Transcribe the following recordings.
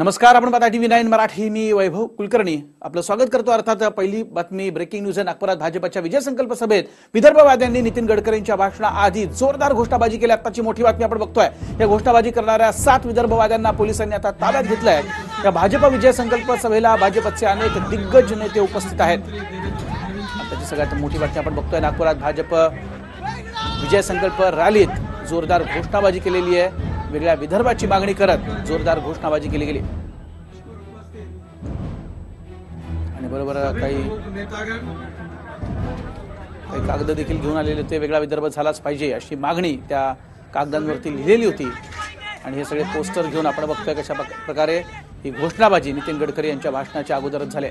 नमस्कार आपण पाहता टीव्ही नाईन मराठी. मी वैभव कुलकर्णी. आपलं स्वागत करतो अर्थात पहिली बातमी ब्रेकिंग न्यूज आहे नागपुरात भाजपच्या विजय संकल्प सभेत. विदर्भवाद्यांनी नितीन गडकरींच्या भाषणाआधी जोरदार घोषणाबाजी केली. आताची मोठी बातमी आपण बघतोय. या घोषणाबाजी करणाऱ्या सात विदर्भवाद्यांना पोलिसांनी आता ताब्यात घेतलंय. या भाजप विजय संकल्प सभेला भाजपचे अनेक दिग्गज नेते उपस्थित आहेत. आताची सगळ्यात मोठी बातमी आपण बघतोय. नागपुरात भाजप विजय संकल्प रॅलीत जोरदार घोषणाबाजी केलेली आहे. वेगळ्या विदर्भाची मागणी करत जोरदार घोषणाबाजी केली गेली. आणि बरोबर काही काही कागद देखील घेऊन आलेले होते. वेगळा विदर्भ झालाच पाहिजे अशी मागणी त्या कागदांवरती लिहिलेली होती. आणि हे सगळे पोस्टर घेऊन आपण बघतोय कशा प्रकारे ही घोषणाबाजी नितीन गडकरी यांच्या भाषणाच्या अगोदरच झाले.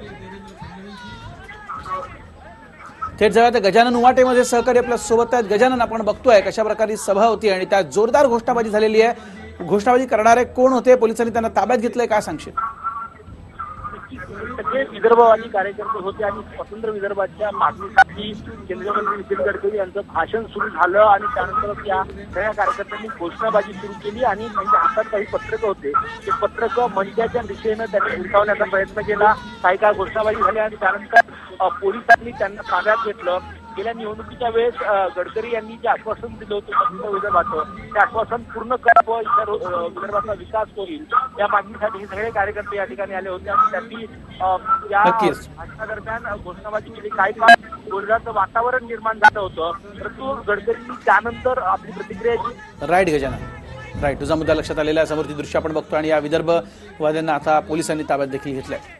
थेट जाऊया तर गजानन उवाटेमध्ये सहकारी आपल्यासोबत आहेत. गजानन आपण बघतोय कशा प्रकारे सभा होती आणि त्यात जोरदार घोषणाबाजी झालेली आहे. घोषणाबाजी करणारे कोण होते? पोलिसांनी त्यांना ताब्यात घेतलंय काय सांगशील. सगळे विदर्भवादी कार्यकर्ते होते आणि स्वतंत्र विदर्भाच्या मागणीसाठी केंद्रीय मंत्री नितीन गडकरी यांचं भाषण सुरू झालं आणि त्यानंतर त्या सगळ्या कार्यकर्त्यांनी घोषणाबाजी सुरू केली आणि त्यांच्या हातात काही पत्रकं होते. ते पत्रकं मंचाच्या दिशेनं त्यांनी उंचावण्याचा प्रयत्न केला. काही काळ घोषणाबाजी झाली आणि त्यानंतर पोलिसांनी त्यांना ताब्यात घेतलं. गेल्या निवडणुकीच्या वेळेस गडकरी यांनी जे आश्वासन दिलं होतं विदर्भाचं ते आश्वासन पूर्ण करावं इतर विदर्भाचा विकास होईल. या मागणीसाठी हे सगळे कार्यकर्ते या ठिकाणी आले होते आणि त्यांनी या. भाषणादरम्यान घोषणाबाजी केली. काही काळ गोंधळाचं वातावरण निर्माण झालं होतं परंतु गडकरींनी त्यानंतर आपली प्रतिक्रिया राईट गजानन. राईट. तुझा मुद्दा लक्षात आलेला आहे. समोरची दृश्य आपण बघतो आणि या विदर्भवाद्यांना आता पोलिसांनी ताब्यात देखील घेतलंय.